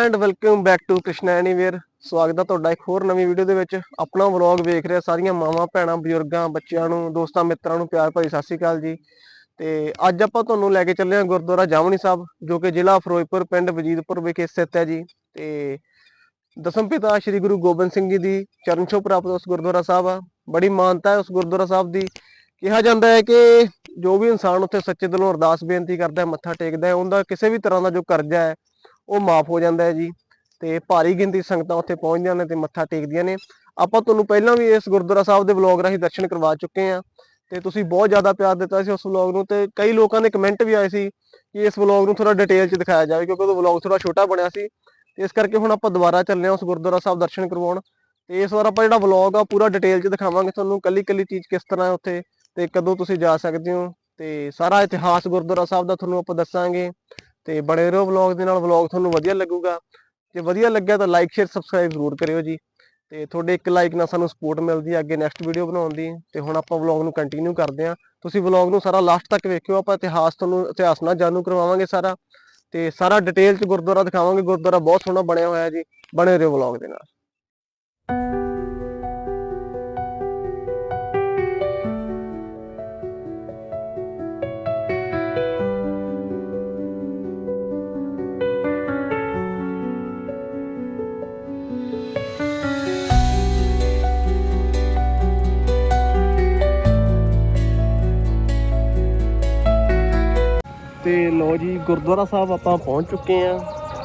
And welcome back to Krishna anywhere ਸਵਾਗਤ ਹੈ ਤੁਹਾਡਾ ਇੱਕ ਹੋਰ ਨਵੀਂ ਵੀਡੀਓ ਦੇ ਵਿੱਚ। ਆਪਣਾ ਵਲੌਗ ਵੇਖ ਰਿਹਾ ਸਾਰੀਆਂ ਮਾਵਾਂ, ਭੈਣਾਂ, ਬਜ਼ੁਰਗਾਂ, ਬੱਚਿਆਂ ਨੂੰ, ਦੋਸਤਾਂ, ਮਿੱਤਰਾਂ ਨੂੰ ਪਿਆਰ ਭਰੀ ਸਤਿ ਸ਼੍ਰੀ ਅਕਾਲ ਜੀ। ਤੇ ਅੱਜ ਆਪਾਂ ਤੁਹਾਨੂੰ ਲੈ ਕੇ ਚੱਲੇ ਹਾਂ ਗੁਰਦੁਆਰਾ ਜਾਮਣੀ ਸਾਹਿਬ, ਜੋ ਕਿ ਜ਼ਿਲ੍ਹਾ ਫਿਰੋਜ਼ਪੁਰ ਪਿੰਡ ਵਜੀਦਪੁਰ ਵਿਖੇ ਸਥਿਤ ਹੈ ਜੀ। ਤੇ ਦਸਮ ਪਿਤਾ ਸ੍ਰੀ ਗੁਰੂ ਗੋਬਿੰਦ ਸਿੰਘ ਜੀ ਦੀ ਚਰਨ ਛੋਹ ਪ੍ਰਾਪਤ ਉਸ ਗੁਰਦੁਆਰਾ ਸਾਹਿਬ ਆ। ਬੜੀ ਮਾਨਤਾ ਹੈ ਉਸ ਗੁਰਦੁਆਰਾ ਸਾਹਿਬ ਦੀ। ਕਿਹਾ ਜਾਂਦਾ ਹੈ ਕਿ ਜੋ ਵੀ ਇਨਸਾਨ ਉੱਥੇ ਸੱਚੇ ਦਿਲੋਂ ਅਰਦਾਸ ਬੇਨਤੀ ਕਰਦਾ ਹੈ, ਮੱਥਾ ਟੇਕਦਾ ਹੈ, ਉਹਦਾ ਕਿਸੇ ਵੀ ਤਰ੍ਹਾਂ ਦਾ ਜੋ ਕਰਜ਼ਾ ਹੈ ਉਹ ਮਾਫ ਹੋ ਜਾਂਦਾ ਹੈ ਜੀ ਤੇ ਭਾਰੀ ਗਿਣਤੀ ਸੰਗਤਾਂ ਉੱਥੇ ਪਹੁੰਚਦੀਆਂ ਨੇ ਤੇ ਮੱਥਾ ਟੇਕਦੀਆਂ ਨੇ। ਆਪਾਂ ਤੁਹਾਨੂੰ ਪਹਿਲਾਂ ਵੀ ਇਸ ਗੁਰਦੁਆਰਾ ਸਾਹਿਬ ਦੇ ਵਲੌਗ ਰਾਹੀਂ ਦਰਸ਼ਨ ਕਰਵਾ ਚੁੱਕੇ ਹਾਂ ਤੇ ਤੁਸੀਂ ਬਹੁਤ ਜ਼ਿਆਦਾ ਪਿਆਰ ਦਿੱਤਾ ਸੀ ਉਸ ਵਲੌਗ ਨੂੰ ਤੇ ਕਈ ਲੋਕਾਂ ਦੇ ਕਮੈਂਟ ਵੀ ਆਏ ਸੀ ਕਿ ਇਸ ਵਲੌਗ ਨੂੰ ਥੋੜਾ ਡਿਟੇਲ 'ਚ ਦਿਖਾਇਆ ਜਾਵੇ ਕਿਉਂਕਿ ਉਹ ਵਲੌਗ ਥੋੜਾ ਛੋਟਾ ਬਣਿਆ ਸੀ। ਤੇ ਇਸ ਕਰਕੇ ਹੁਣ ਆਪਾਂ ਦੁਬਾਰਾ ਚੱਲੇ ਹਾਂ ਉਸ ਗੁਰਦੁਆਰਾ ਸਾਹਿਬ ਦਰਸ਼ਨ ਕਰਵਾਉਣ ਤੇ ਇਸ ਵਾਰ ਆਪਾਂ ਜਿਹੜਾ ਵਲੌਗ ਆ ਪੂਰਾ ਡਿਟੇਲ 'ਚ ਦਿਖਾਵਾਂਗੇ ਤੁਹਾਨੂੰ ਕੱਲੀ ਕੱਲੀ ਚੀਜ਼ ਕਿਸ ਤਰ੍ਹਾਂ ਹੈ ਉੱਥੇ ਤੇ ਕਦੋਂ ਤੁਸੀਂ ਜਾ ਸਕਦੇ ਹੋ ਤੇ ਸਾਰਾ ਇਤਿਹਾਸ ਗੁਰਦੁਆਰਾ ਸਾਹਿਬ ਦਾ ਤੁਹਾਨੂੰ ਆਪਾਂ ਦੱਸਾਂਗੇ। ਤੇ ਬਣੇ ਰਹੋ ਵਲੌਗ ਦੇ ਨਾਲ ਵਲੌਗ ਤੁਹਾਨੂੰ ਵਧੀਆ ਲੱਗੂਗਾ। ਜੇ ਵਧੀਆ ਲੱਗਿਆ ਤਾਂ ਲਾਈਕ ਸ਼ੇਅਰ ਸਬਸਕ੍ਰਾਈਬ ਜ਼ਰੂਰ ਕਰਿਓ ਜੀ। ਤੇ ਤੁਹਾਡੇ ਇੱਕ ਲਾਈਕ ਨਾਲ ਸਾਨੂੰ ਸਪੋਰਟ ਮਿਲਦੀ ਹੈ ਅੱਗੇ ਨੈਕਸਟ ਵੀਡੀਓ ਬਣਾਉਣ ਦੀ। ਤੇ ਹੁਣ ਆਪਾਂ ਵਲੌਗ ਨੂੰ ਕੰਟੀਨਿਊ ਕਰਦੇ ਹਾਂ। ਤੁਸੀਂ ਵਲੌਗ ਨੂੰ ਸਾਰਾ ਲਾਸਟ ਤੱਕ ਵੇਖਿਓ, ਆਪਾਂ ਇਤਿਹਾਸ ਤੁਹਾਨੂੰ ਇਤਿਹਾਸ ਨਾਲ ਜਾਣੂ ਕਰਵਾਵਾਂਗੇ ਸਾਰਾ। ਤੇ ਸਾਰਾ ਡਿਟੇਲ ਚ ਗੁਰਦੁਆਰਾ ਦਿਖਾਵਾਂਗੇ। ਗੁਰਦੁਆਰਾ ਬਹੁਤ ਸੋਹਣਾ ਬਣਿਆ ਹੋਇਆ ਜੀ। ਬਣੇ ਰਹੋ ਵਲੌਗ ਦੇ ਨਾਲ। ਤੇ ਲੋ ਜੀ, ਗੁਰਦੁਆਰਾ ਸਾਹਿਬ ਆਪਾਂ ਪਹੁੰਚ ਚੁੱਕੇ ਆ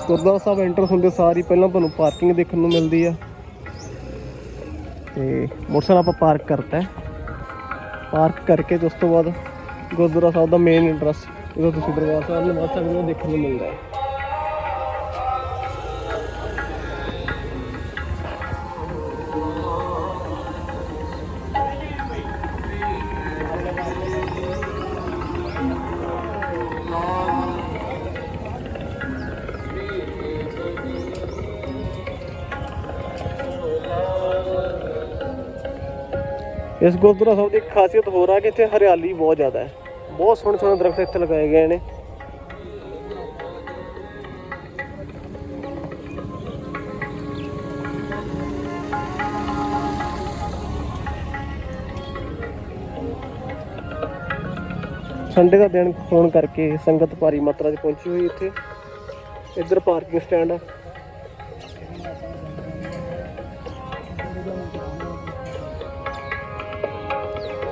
ਗੁਰਦੁਆਰਾ ਸਾਹਿਬ ਐਂਟਰ ਹੁੰਦੇ ਸਾਰ ਹੀ ਪਹਿਲਾਂ ਤੁਹਾਨੂੰ ਪਾਰਕਿੰਗ ਦੇਖਣ ਨੂੰ ਮਿਲਦੀ ਆ। ਤੇ ਮੋਟਰਸਾਈਕਲ ਆਪਾਂ ਪਾਰਕ ਕਰਤਾ ਪਾਰਕ ਕਰਕੇ ਤੇ ਉਸ ਤੋਂ ਬਾਅਦ ਗੁਰਦੁਆਰਾ ਸਾਹਿਬ ਦਾ ਮੇਨ ਇੰਟਰਸਟ ਜਦੋਂ ਤੁਸੀਂ ਦਰਬਾਰ ਸਾਹਿਬ ਨੂੰ ਵੱਧ ਦੇਖਣ ਨੂੰ ਮਿਲਦਾ ਹੈ। ਇਸ ਗੁਰਦੁਆਰਾ ਸਾਹਿਬ ਦੀ ਇੱਕ ਖਾਸੀਅਤ ਹੋਰ ਆ ਕਿ ਇੱਥੇ ਹਰਿਆਲੀ ਬਹੁਤ ਜ਼ਿਆਦਾ ਹੈ। ਬਹੁਤ ਸੋਹਣੇ ਸੋਹਣੇ ਦਰਖਤ ਇੱਥੇ ਲਗਾਏ ਗਏ ਨੇ। ਸੰਡੇ ਦਾ ਦਿਨ ਹੋਣ ਕਰਕੇ ਸੰਗਤ ਭਾਰੀ ਮਾਤਰਾ 'ਚ ਪਹੁੰਚੀ ਹੋਈ ਇੱਥੇ। ਇੱਧਰ ਪਾਰਕਿੰਗ ਸਟੈਂਡ ਆ।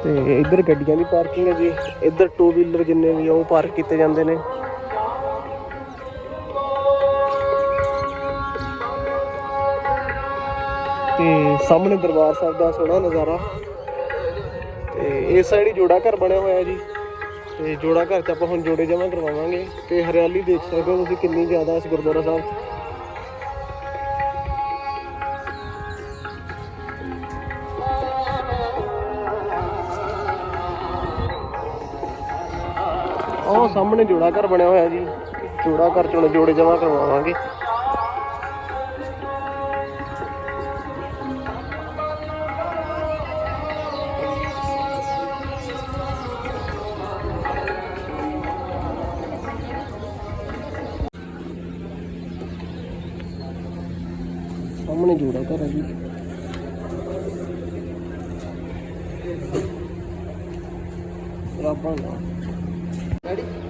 ਤੇ ਇੱਧਰ ਗੱਡੀਆਂ ਦੀ ਪਾਰਕਿੰਗ ਹੈ ਜੀ। ਇੱਧਰ ਟੂ ਵੀਲਰ ਜਿੰਨੇ ਵੀ ਆ, ਉਹ ਪਾਰਕ ਕੀਤੇ ਜਾਂਦੇ ਨੇ। ਤੇ ਸਾਹਮਣੇ ਦਰਬਾਰ ਸਾਹਿਬ ਦਾ ਸੋਹਣਾ ਨਜ਼ਾਰਾ। ਤੇ ਇਸ ਸਾਈਡ ਹੀ ਜੋੜਾ ਘਰ ਬਣਿਆ ਹੋਇਆ ਜੀ। ਤੇ ਜੋੜਾ ਘਰ 'ਚ ਆਪਾਂ ਹੁਣ ਜੋੜੇ ਜਮਾ ਕਰਵਾਵਾਂਗੇ। ਤੇ ਹਰਿਆਲੀ ਦੇਖ ਸਕਦੇ ਹੋ ਤੁਸੀਂ ਕਿੰਨੀ ਜ਼ਿਆਦਾ ਇਸ ਗੁਰਦੁਆਰਾ ਸਾਹਿਬ 'ਚ। ਸਾਹਮਣੇ ਜੋੜਾ ਘਰ ਬਣਿਆ ਹੋਇਆ ਜੀ। ਜੋੜਾ ਘਰ ਚੋਂ ਜੋੜੇ ਜਮਾ ਕਰਵਾਵਾਂਗੇ। ਸਾਹਮਣੇ ਜੋੜਾ ਘਰ ਹੈ ਜੀ। ਰੱਬਾਂ ਦਾ Ready?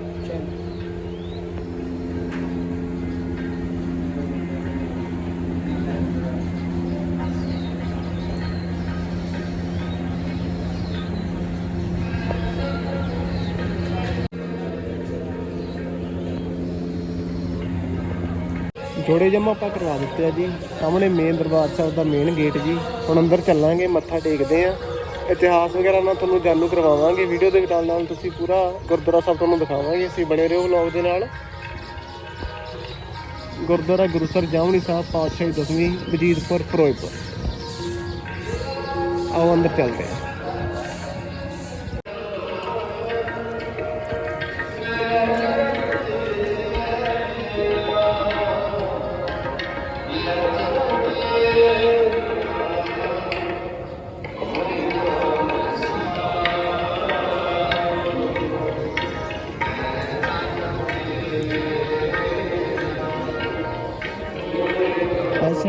ਜੋੜੇ ਜਮਾ ਆਪਾਂ ਕਰਵਾ ਦਿੱਤੇ ਆ ਜੀ। ਸਾਹਮਣੇ ਮੇਨ ਦਰਬਾਰ ਸਾਹਿਬ ਦਾ ਮੇਨ ਗੇਟ ਜੀ। ਹੁਣ ਅੰਦਰ ਚੱਲਾਂਗੇ, ਮੱਥਾ ਟੇਕਦੇ ਆ। ਇਤਿਹਾਸ ਵਗੈਰਾ ਨਾਲ ਤੁਹਾਨੂੰ ਜਾਣੂ ਕਰਵਾਵਾਂਗੇ। ਵੀਡੀਓ ਦੇ ਨਾਲ ਨਾਲ ਤੁਸੀਂ ਪੂਰਾ ਗੁਰਦੁਆਰਾ ਸਾਹਿਬ ਤੁਹਾਨੂੰ ਦਿਖਾਵਾਂਗੇ। ਅਸੀਂ ਬਣੇ ਰਹੋ ਵਲੌਗ ਦੇ ਨਾਲ। ਗੁਰਦੁਆਰਾ ਗੁਰੂਸਰ ਜਾਮਣੀ ਸਾਹਿਬ ਪਾਤਸ਼ਾਹੀ ਦਸਵੀਂ, ਵਜੀਦਪੁਰ, ਫਿਰੋਜ਼ਪੁਰ। ਆਓ ਅੰਦਰ ਚੱਲਦੇ ਹਾਂ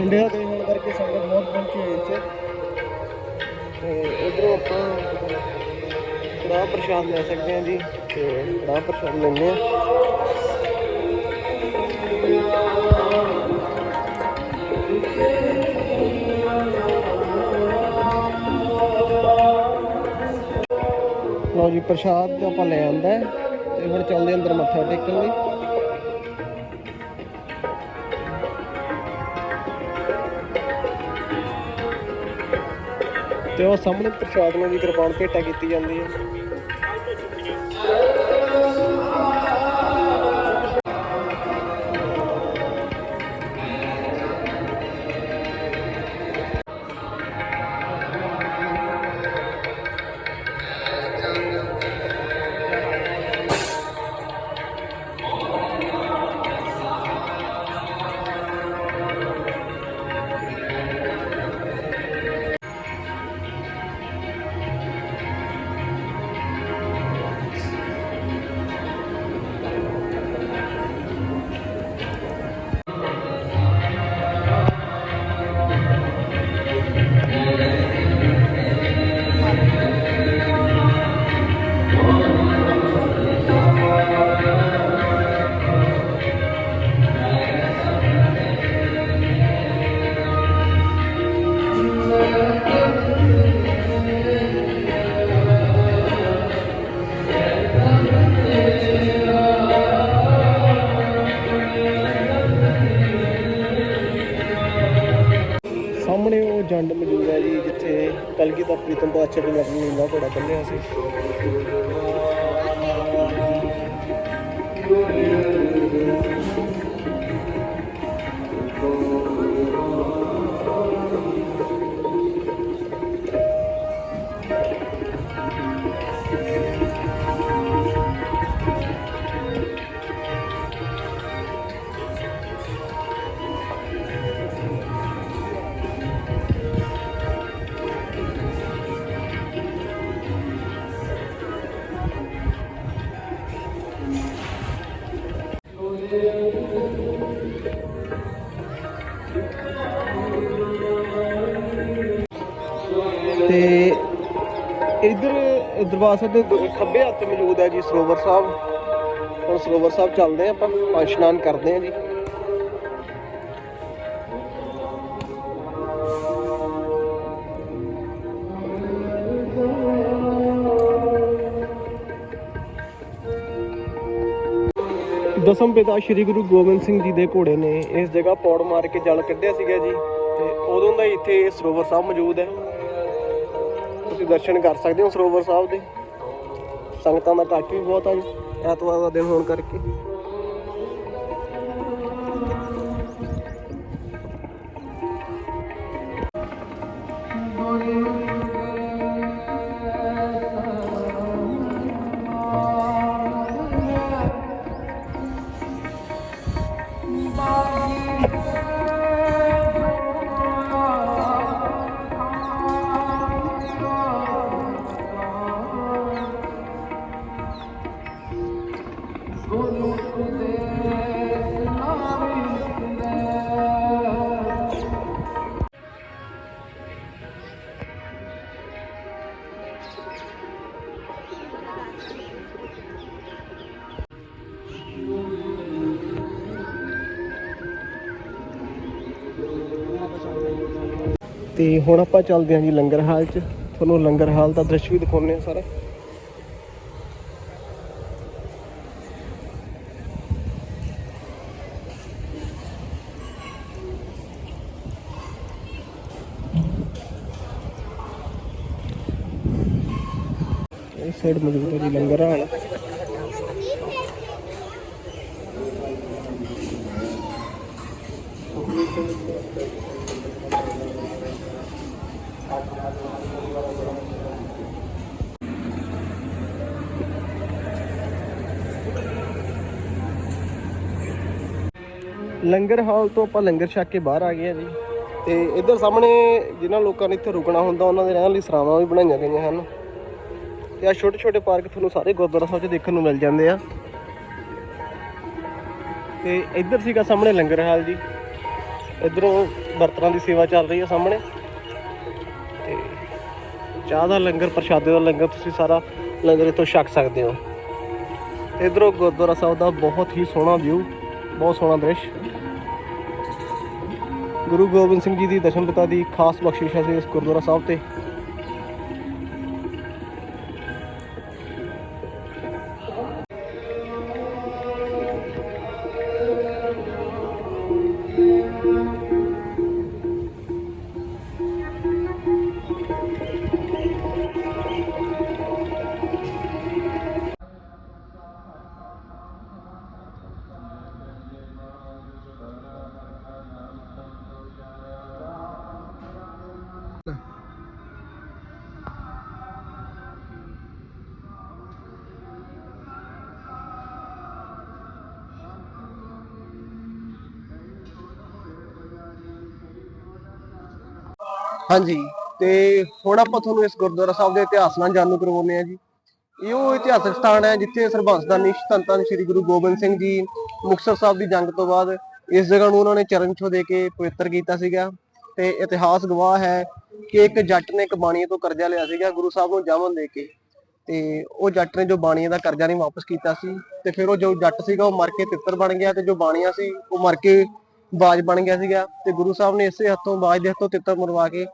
ਮੁੰਡਿਆਂ ਦੇ ਹੋਣ ਕਰਕੇ ਸੰਗਤ ਬਹੁਤ ਪਹੁੰਚੀ ਹੋਈ ਇੱਥੇ ਤੇ ਇਧਰੋਂ ਆਪਾਂ ਬੜਾ ਪ੍ਰਸ਼ਾਦ ਲੈ ਸਕਦੇ ਹਾਂ ਜੀ। ਤੇ ਬੜਾ ਪ੍ਰਸ਼ਾਦ ਲੈਂਦੇ ਆ ਲਓ ਜੀ, ਪ੍ਰਸ਼ਾਦ ਆਪਾਂ ਲੈ ਆਉਂਦਾ ਤੇ ਹੁਣ ਚੱਲਦੇ ਅੰਦਰ ਮੱਥਾ ਟੇਕਣ ਲਈ। ਤੇ ਉਹ ਸਾਹਮਣੇ ਪ੍ਰਸ਼ਾਦ ਨੂੰ ਵੀ ਕਿਰਪਾਨ ਭੇਟਾ ਕੀਤੀ ਜਾਂਦੀ ਹੈ। ਹੈ ਕਲਗੀ ਦਾ ਪ੍ਰੀਤਮ ਪਾਤਸ਼ਾਹ ਨੇ ਆਪਣੀ ਲੀਲਾ ਘੋੜਾ ਬੰਨਿਆ ਸੀ। ਇੱਧਰ ਦਰਬਾਰ ਸਾਹਿਬ ਦੇ ਦ- ਖੱਬੇ ਹੱਥ ਮੌਜੂਦ ਹੈ ਜੀ ਸਰੋਵਰ ਸਾਹਿਬ। ਹੁਣ ਸਰੋਵਰ ਸਾਹਿਬ ਚੱਲਦੇ ਹਾਂ ਆਪਾਂ ਪੰਜ ਇਸ਼ਨਾਨ ਕਰਦੇ ਹਾਂ ਜੀ। ਦਸਮ ਪਿਤਾ ਸ੍ਰੀ ਗੁਰੂ ਗੋਬਿੰਦ ਸਿੰਘ ਜੀ ਦੇ ਘੋੜੇ ਨੇ ਇਸ ਜਗ੍ਹਾ ਪੌੜ ਮਾਰ ਕੇ ਜਲ ਕੱਢਿਆ ਸੀਗਾ ਜੀ, ਤੇ ਉਦੋਂ ਦਾ ਹੀ ਇੱਥੇ ਇਹ ਸਰੋਵਰ ਸਾਹਿਬ ਮੌਜੂਦ ਹੈ। ਤੁਸੀਂ ਦਰਸ਼ਨ ਕਰ ਸਕਦੇ ਹੋ ਸਰੋਵਰ ਸਾਹਿਬ ਦੇ। ਸੰਗਤਾਂ ਦਾ ਇਕੱਠ ਵੀ ਬਹੁਤ ਆ ਜੀ, ਐਤਵਾਰ ਦਾ ਦਿਨ ਹੋਣ ਕਰਕੇ। ਤੇ ਹੁਣ ਆਪਾਂ ਚੱਲਦੇ ਹਾਂ ਜੀ ਲੰਗਰ ਹਾਲ 'ਚ। ਤੁਹਾਨੂੰ ਲੰਗਰ ਹਾਲ ਦਾ ਦ੍ਰਿਸ਼ ਵੀ ਦਿਖਾਉਂਦੇ ਆ ਸਾਰਾ। ਇਸ ਸਾਈਡ ਮੌਜੂਦ ਹੈ ਜੀ ਲੰਗਰ ਹਾਲ। ਲੰਗਰ ਹਾਲ ਤੋਂ ਆਪਾਂ ਲੰਗਰ ਛਕ ਕੇ ਬਾਹਰ ਆ ਗਏ ਆ ਜੀ। ਤੇ ਇੱਧਰ ਸਾਹਮਣੇ ਜਿਨ੍ਹਾਂ ਲੋਕਾਂ ਨੇ ਇੱਥੇ ਰੁਕਣਾ ਹੁੰਦਾ, ਉਹਨਾਂ ਦੇ ਰਹਿਣ ਲਈ ਸਰਾਵਾਂ ਵੀ ਬਣਾਈਆਂ ਗਈਆਂ ਹਨ। ਤੇ ਆ ਛੋਟੇ ਛੋਟੇ ਪਾਰਕ ਤੁਹਾਨੂੰ ਸਾਰੇ ਗੁਰਦੁਆਰਾ ਸਾਹਿਬ 'ਚ ਦੇਖਣ ਨੂੰ ਮਿਲ ਜਾਂਦੇ ਆ। ਤੇ ਇੱਧਰ ਸੀਗਾ ਸਾਹਮਣੇ ਲੰਗਰ ਹਾਲ ਜੀ। ਇੱਧਰੋਂ ਬਰਤਨਾਂ ਦੀ ਸੇਵਾ ਚੱਲ ਰਹੀ ਹੈ ਸਾਹਮਣੇ। ਚਾਹ ਦਾ ਲੰਗਰ, ਪ੍ਰਸ਼ਾਦੇ ਦਾ ਲੰਗਰ ਤੁਸੀਂ ਸਾਰਾ ਲੰਗਰ ਇੱਥੋਂ ਛਕ ਸਕਦੇ ਹੋ। ਤੇ ਇਧਰੋਂ ਗੁਰਦੁਆਰਾ ਸਾਹਿਬ ਦਾ ਬਹੁਤ ਹੀ ਸੋਹਣਾ ਵਿਊ ਬਹੁਤ ਸੋਹਣਾ ਦ੍ਰਿਸ਼। ਗੁਰੂ ਗੋਬਿੰਦ ਸਿੰਘ ਜੀ ਦੀ ਦਸ਼ਮ ਪਿਤਾ ਦੀ ਖਾਸ ਬਖਸ਼ਿਸ਼ ਹੈ ਇਸ ਗੁਰਦੁਆਰਾ ਸਾਹਿਬ ਤੇ। ਹਾਂਜੀ, ਤੇ ਹੁਣ ਆਪਾਂ ਤੁਹਾਨੂੰ ਇਸ ਗੁਰਦੁਆਰਾ ਸਾਹਿਬ ਦੇ ਇਤਿਹਾਸ ਨਾਲ ਜਾਣੂ ਕਰਵਾਉਂਦੇ ਆ ਜੀ। ਇਹ ਉਹ ਇਤਿਹਾਸਕ ਸਥਾਨ ਹੈ ਜਿੱਥੇ ਸਰਬੰਸ ਦਾ ਨਿਸ਼ ਧੰਨ ਸ੍ਰੀ ਗੁਰੂ ਗੋਬਿੰਦ ਸਿੰਘ ਜੀ ਮੁਕਤਸਰ ਸਾਹਿਬ ਦੀ ਜੰਗ ਤੋਂ ਬਾਅਦ ਇਸ ਜਗ੍ਹਾ ਨੂੰ ਉਹਨਾਂ ਨੇ ਚਰਨ ਛੋਹ ਦੇ ਕੇ ਪਵਿੱਤਰ ਕੀਤਾ ਸੀਗਾ। ਤੇ ਇਤਿਹਾਸ ਗਵਾਹ ਹੈ ਕਿ ਇੱਕ ਜੱਟ ਨੇ ਇੱਕ ਬਾਣੀਏ ਤੋਂ ਕਰਜ਼ਾ ਲਿਆ ਸੀਗਾ ਗੁਰੂ ਸਾਹਿਬ ਨੂੰ ਜਾਮਨ ਦੇ ਕੇ। ਤੇ ਉਹ ਜੱਟ ਨੇ ਜੋ ਬਾਣੀਏ ਦਾ ਕਰਜ਼ਾ ਨਹੀਂ ਵਾਪਸ ਕੀਤਾ ਸੀ, ਤੇ ਫਿਰ ਉਹ ਜੋ ਜੱਟ ਸੀਗਾ ਉਹ ਮਰ ਕੇ ਤਿੱਤਰ ਬਣ ਗਿਆ ਤੇ ਜੋ ਬਾਣੀਆ ਸੀ ਉਹ ਮਰ ਕੇ ਬਾਜ ਬਣ ਗਿਆ ਸੀਗਾ ਤੇ ਗੁਰੂ ਸਾਹਿਬ ਨੇ ਇਸੇ ਹੱਥੋਂ ਬਾਜ ਦੇ ਹੱਥੋਂ ਤਿੱਤਰ ਮਰਵਾ ਕੇ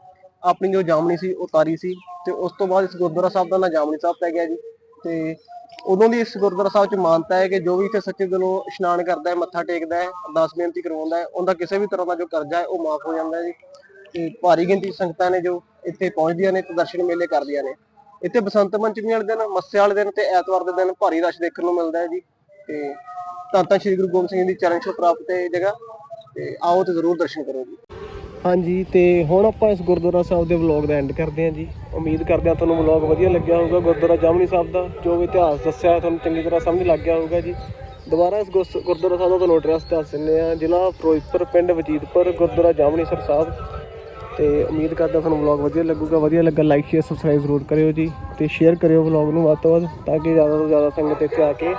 ਆਪਣੀ ਜੋ ਜਾਮਣੀ ਸੀ, ਉਹ ਤਾਰੀ ਸੀ ਤੇ ਉਸ ਤੋਂ ਬਾਅਦ ਇਸ ਗੁਰਦੁਆਰਾ ਸਾਹਿਬ ਦਾ ਨਾਂ ਜਾਮਣੀ ਸਾਹਿਬ ਪੈ ਗਿਆ ਜੀ ਤੇ ਉਦੋਂ ਦੀ ਇਸ ਗੁਰਦੁਆਰਾ ਸਾਹਿਬ 'ਚ ਮਾਨਤਾ ਹੈ ਕਿ ਜੋ ਵੀ ਇੱਥੇ ਸੱਚੇ ਦਿਲੋਂ ਇਸ਼ਨਾਨ ਕਰਦਾ ਹੈ, ਮੱਥਾ ਟੇਕਦਾ ਹੈ, ਅਰਦਾਸ ਬੇਨਤੀ ਕਰਵਾਉਂਦਾ ਹੈ, ਉਹਦਾ ਕਿਸੇ ਵੀ ਤਰ੍ਹਾਂ ਦਾ ਜੋ ਕਰਜ਼ਾ ਹੈ, ਉਹ ਮਾਫ ਹੋ ਜਾਂਦਾ ਹੈ ਜੀ ਤੇ ਭਾਰੀ ਗਿਣਤੀ ਸੰਗਤਾਂ ਨੇ ਜੋ ਇੱਥੇ ਪਹੁੰਚਦੀਆਂ ਨੇ ਤੇ ਦਰਸ਼ਨ ਮੇਲੇ ਕਰਦੀਆਂ ਨੇ। ਇੱਥੇ ਬਸੰਤ ਪੰਚਮੀ ਵਾਲੇ ਦਿਨ ਮੱਸਿਆ ਵਾਲੇ ਦਿਨ ਤੇ ਐਤਵਾਰ ਦੇ ਦਿਨ ਭਾਰੀ ਰਸ਼ ਦੇਖਣ ਨੂੰ ਮਿਲਦਾ ਹੈ ਜੀ ਤੇ ਧੰਨ ਧੰਨ ਸ੍ਰੀ ਗੁਰੂ ਗੋਬਿੰਦ ਸਿੰਘ ਜੀ ਦੀ ਚਰਨ ਛੋਹ ਪ੍ਰਾਪਤ ਹੈ ਇਹ ਜਗ੍ਹਾ। ਤੇ ਆਓ ਤੇ ਜ਼ਰੂਰ ਦਰਸ਼ਨ ਕਰੋ ਜੀ। ਹਾਂਜੀ, ਤੇ ਹੁਣ ਆਪਾਂ ਇਸ ਗੁਰਦੁਆਰਾ ਸਾਹਿਬ ਦੇ ਵਲੌਗ ਦਾ ਐਂਡ ਕਰਦੇ ਹਾਂ ਜੀ। ਉਮੀਦ ਕਰਦੇ ਹਾਂ ਤੁਹਾਨੂੰ ਵਲੌਗ ਵਧੀਆ ਲੱਗਿਆ ਹੋਊਗਾ। ਗੁਰਦੁਆਰਾ ਜਾਮਣੀ ਸਾਹਿਬ ਦਾ ਜੋ ਵੀ ਇਤਿਹਾਸ ਦੱਸਿਆ ਤੁਹਾਨੂੰ ਚੰਗੀ ਤਰ੍ਹਾਂ ਸਮਝ ਲੱਗ ਗਿਆ ਹੋਊਗਾ ਜੀ। ਦੁਬਾਰਾ ਇਸ ਗੁਰਸ- ਗੁਰਦੁਆਰਾ ਸਾਹਿਬ ਦਾ ਤੁਹਾਨੂੰ ਐਡਰੈਸ ਦੱਸ ਦਿੰਦੇ ਹਾਂ। ਜ਼ਿਲ੍ਹਾ ਫਿਰੋਜ਼ਪੁਰ, ਪਿੰਡ ਵਜੀਦਪੁਰ, ਗੁਰਦੁਆਰਾ ਜਾਮਣੀਸਰ ਸਾਹਿਬ। ਤੇ ਉਮੀਦ ਕਰਦਾ ਤੁਹਾਨੂੰ ਵਲੌਗ ਵਧੀਆ ਲੱਗੂਗਾ। ਵਧੀਆ ਲੱਗਾ ਲਾਈਕ ਸ਼ੇਅਰ ਸਬਸਕ੍ਰਾਈਬ ਜ਼ਰੂਰ ਕਰਿਓ ਜੀ। ਤੇ ਸ਼ੇਅਰ ਕਰਿਓ ਵਲੌਗ ਨੂੰ ਵੱਧ ਤੋਂ ਵੱਧ, ਤਾਂ ਕਿ ਜ਼ਿਆਦਾ ਤੋਂ ਜ਼ਿਆਦਾ ਸੰਗਤ ਇੱਥੇ ਆ ਕੇ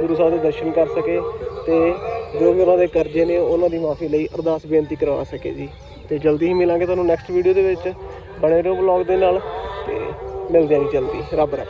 ਗੁਰੂ ਸਾਹਿਬ ਦੇ ਦਰਸ਼ਨ ਕਰ ਸਕੇ। ਤੇ ਜੋ ਵੀ ਉਹਨਾਂ ਦੇ ਕਰਜ਼ੇ ਨੇ, ਉਹਨਾਂ ਦੀ ਮਾਫੀ ਲਈ ਅਰਦਾਸ ਬੇਨਤੀ ਕਰਵਾ ਸਕੇ ਜੀ। ਤੇ ਜਲਦੀ ਹੀ ਮਿਲਾਂਗੇ ਤੁਹਾਨੂੰ ਨੈਕਸਟ ਵੀਡੀਓ ਦੇ ਵਿੱਚ ਬਣੇ ਰਹੋ ਵਲੌਗ ਦੇ ਨਾਲ ਤੇ ਮਿਲਦੇ ਹਾਂ ਜੀ ਜਲਦੀ। ਰੱਬ ਰੱਖ।